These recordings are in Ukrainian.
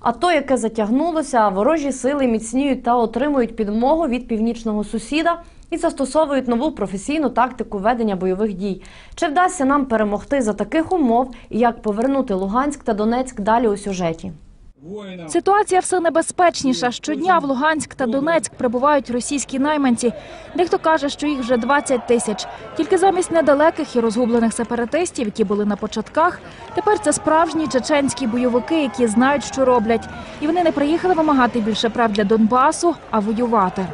А то, яке затягнулося, ворожі сили міцніють та отримують підмогу від північного сусіда і застосовують нову професійну тактику ведення бойових дій. Чи вдасться нам перемогти за таких умов і як повернути Луганськ та Донецьк далі у сюжеті? Ситуація все небезпечніша. Щодня в Луганськ та Донецьк прибувають російські найманці. Дехто каже, що їх вже 20 тисяч. Тільки замість недалеких і розгублених сепаратистів, які були на початках, тепер це справжні чеченські бойовики, які знають, що роблять. І вони не приїхали вимагати більше прав для Донбасу, а воювати.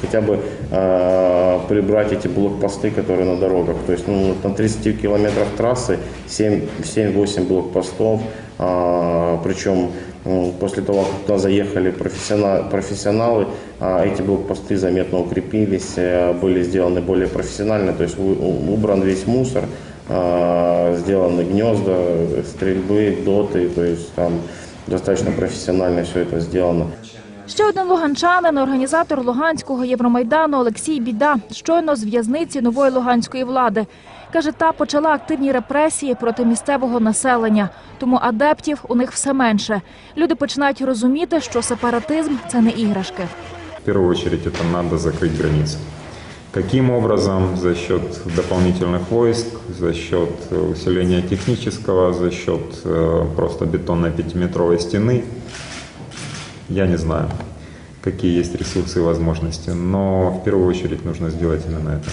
хотя бы э, прибрать эти блокпосты, которые на дорогах. То есть ну, на 30 километрах трассы 7 7-8 блокпостов, а, причем м, после того, как туда заехали профессиона- профессионалы, а, эти блокпосты заметно укрепились, э, были сделаны более профессионально, то есть убран весь мусор, а, сделаны гнезда, стрельбы, доты, то есть там достаточно профессионально все это сделано. Ще один луганчанин, організатор Луганського Євромайдану Олексій Біда, щойно з в'язниці нової луганської влади. Каже, та почала активні репресії проти місцевого населення, тому адептів у них все менше. Люди починають розуміти, що сепаратизм це не іграшки. В первую очередь это надо закрыть границы. Каким образом? За счет дополнительных войск, за счет э, усиления технического, за счет э, просто бетонной пятиметровой стены. Я не знаю, какие есть ресурсы и возможности, но в первую очередь нужно сделать именно это.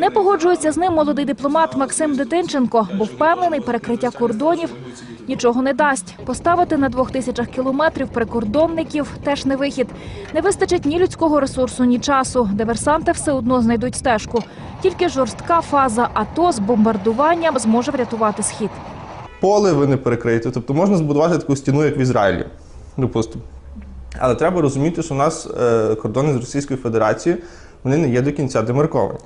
Не погоджується з ним молодий дипломат Максим Дитинченко, бо впевнений, перекриття кордонів нічого не дасть. Поставити на двох тисячах кілометрів прикордонників теж не вихід. Не вистачить ні людського ресурсу, ні часу. Диверсанти все одно знайдуть стежку. Тільки жорстка фаза АТО з бомбардуванням зможе врятувати схід. поле ви не перекриєте. Тобто можна збудувати таку стіну, як в Ізраїлі, допустимо. Але треба розуміти, що у нас е, кордони з Російською Федерацією вони не є до кінця демарковані.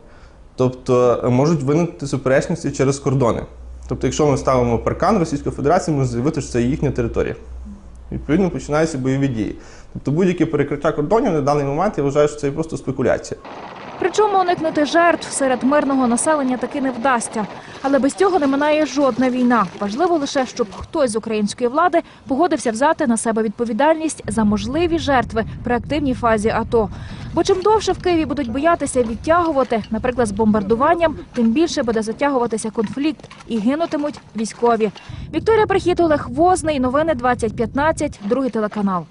Тобто е, можуть виникнути суперечності через кордони. Тобто, якщо ми ставимо паркан Російської Федерації, можна заявити, що це їхня територія. Відповідно, починаються бойові дії. Тобто будь-яке перекриття кордонів на даний момент я вважаю, що це є просто спекуляція. Причому уникнути жертв серед мирного населення таки не вдасться. Але без цього не минає жодна війна. Важливо лише, щоб хтось з української влади погодився взяти на себе відповідальність за можливі жертви при активній фазі АТО. Бо чим довше в Києві будуть боятися відтягувати, наприклад, з бомбардуванням, тим більше буде затягуватися конфлікт і гинутимуть військові. Вікторія Прихід, Олег Возний, новини 2015, другий телеканал.